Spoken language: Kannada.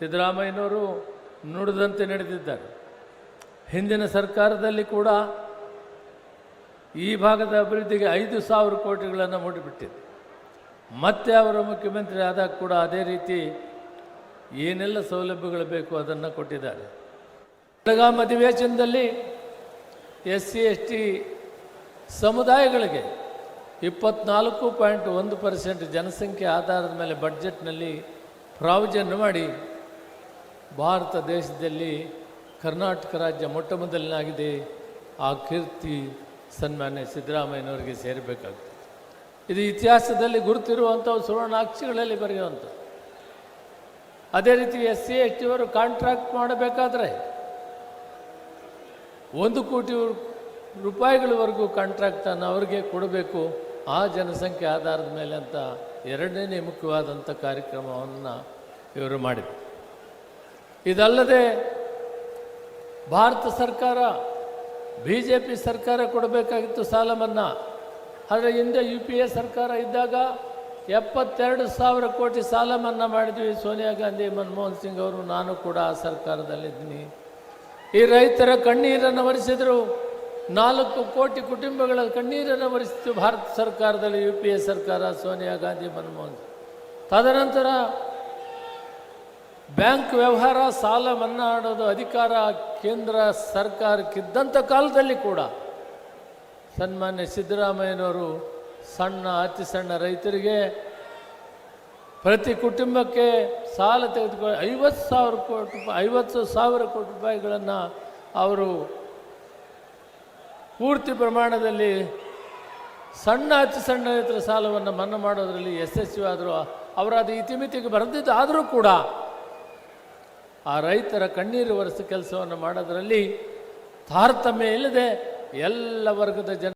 ಸಿದ್ದರಾಮಯ್ಯನವರು ನುಡಿದಂತೆ ನಡೆದಿದ್ದಾರೆ. ಹಿಂದಿನ ಸರ್ಕಾರದಲ್ಲಿ ಕೂಡ ಈ ಭಾಗದ ಅಭಿವೃದ್ಧಿಗೆ ಐದು ಸಾವಿರ ಕೋಟಿಗಳನ್ನು ಮೂಡಿಬಿಟ್ಟಿದೆ. ಮತ್ತೆ ಅವರ ಮುಖ್ಯಮಂತ್ರಿ ಆದಾಗ ಕೂಡ ಅದೇ ರೀತಿ ಏನೆಲ್ಲ ಸೌಲಭ್ಯಗಳು ಬೇಕು ಅದನ್ನು ಕೊಟ್ಟಿದ್ದಾರೆ. ಬೆಳಗಾಂ ಅಧಿವೇಶನದಲ್ಲಿ ಎಸ್ ಸಿ ಎಸ್ ಟಿ ಸಮುದಾಯಗಳಿಗೆ ಇಪ್ಪತ್ನಾಲ್ಕು ಪಾಯಿಂಟ್ ಒಂದು ಪರ್ಸೆಂಟ್ ಜನಸಂಖ್ಯೆ ಆಧಾರದ ಮೇಲೆ ಬಡ್ಜೆಟ್ನಲ್ಲಿ ಪ್ರಾವಿಜನ್ ಮಾಡಿ ಭಾರತ ದೇಶದಲ್ಲಿ ಕರ್ನಾಟಕ ರಾಜ್ಯ ಮೊಟ್ಟ ಮೊದಲನಾಗಿದೆ. ಆ ಕೀರ್ತಿ ಸನ್ಮಾನ್ಯ ಸಿದ್ದರಾಮಯ್ಯನವರಿಗೆ ಸೇರಬೇಕಾಗ್ತದೆ. ಇದು ಇತಿಹಾಸದಲ್ಲಿ ಗುರುತಿರುವಂಥ ಸುವರ್ಣಾಕ್ಷಿಗಳಲ್ಲಿ ಬರೆಯುವಂಥ ಅದೇ ರೀತಿ ಎಸ್ ಸಿ ಎಸ್ ಟಿಯವರು ಕಾಂಟ್ರಾಕ್ಟ್ ಮಾಡಬೇಕಾದ್ರೆ ಒಂದು ಕೋಟಿ ರೂಪಾಯಿಗಳವರೆಗೂ ಕಾಂಟ್ರಾಕ್ಟನ್ನು ಅವರಿಗೆ ಕೊಡಬೇಕು. ಆ ಜನಸಂಖ್ಯೆ ಆಧಾರದ ಮೇಲೆ ಅಂತ ಎರಡನೇ ಮುಖ್ಯವಾದಂಥ ಕಾರ್ಯಕ್ರಮವನ್ನು ಇವರು ಮಾಡಿದರು. ಇದಲ್ಲದೆ ಭಾರತ ಸರ್ಕಾರ ಬಿ ಜೆ ಪಿ ಸರ್ಕಾರ ಕೊಡಬೇಕಾಗಿತ್ತು ಸಾಲ ಮನ್ನಾ ಆದರೆ ಹಿಂದೆ ಯು ಪಿ ಎ ಸರ್ಕಾರ ಇದ್ದಾಗ ಎಪ್ಪತ್ತೆರಡು ಸಾವಿರ ಕೋಟಿ ಸಾಲ ಮನ್ನಾ ಮಾಡಿದ್ವಿ ಸೋನಿಯಾ ಗಾಂಧಿ, ಮನಮೋಹನ್ ಸಿಂಗ್ ಅವರು. ನಾನು ಕೂಡ ಆ ಸರ್ಕಾರದಲ್ಲಿದ್ದೀನಿ. ಈ ರೈತರ ಕಣ್ಣೀರನ್ನು ಒರೆಸಿದರು. ನಾಲ್ಕು ಕೋಟಿ ಕುಟುಂಬಗಳ ಕಣ್ಣೀರನ್ನು ಒರೆಸಿತು ಭಾರತ ಸರ್ಕಾರದಲ್ಲಿ ಯು ಪಿ ಎ ಸರ್ಕಾರ, ಸೋನಿಯಾ ಗಾಂಧಿ, ಮನಮೋಹನ್ ಸಿಂಗ್. ತದನಂತರ ಬ್ಯಾಂಕ್ ವ್ಯವಹಾರ, ಸಾಲ ಮನ್ನಾ ಮಾಡೋದು ಅಧಿಕಾರ ಕೇಂದ್ರ ಸರ್ಕಾರಕ್ಕಿದ್ದಂಥ ಕಾಲದಲ್ಲಿ ಕೂಡ ಸನ್ಮಾನ್ಯ ಸಿದ್ದರಾಮಯ್ಯನವರು ಸಣ್ಣ, ಅತಿ ಸಣ್ಣ ರೈತರಿಗೆ ಪ್ರತಿ ಕುಟುಂಬಕ್ಕೆ ಸಾಲ ತೆಗೆದುಕೊಂಡು ಐವತ್ತು ಸಾವಿರ ಕೋಟಿ ರೂಪಾಯಿ, ಐವತ್ತು ಸಾವಿರ ಕೋಟಿ ರೂಪಾಯಿಗಳನ್ನು ಅವರು ಪೂರ್ತಿ ಪ್ರಮಾಣದಲ್ಲಿ ಸಣ್ಣ, ಅತಿ ಸಣ್ಣ ರೈತರ ಸಾಲವನ್ನು ಮನ್ನಾ ಮಾಡೋದರಲ್ಲಿ ಯಶಸ್ವಿ ಆದರೂ ಅವರದು ಇತಿಮಿತಿಗೆ ಬರೆದಿದ್ದು ಆದರೂ ಕೂಡ ಆ ರೈತರ ಕಣ್ಣೀರು ಒರೆಸೋ ಕೆಲಸವನ್ನು ಮಾಡೋದರಲ್ಲಿ ತಾರತಮ್ಯ ಇಲ್ಲದೆ ಎಲ್ಲ ವರ್ಗದ ಜನ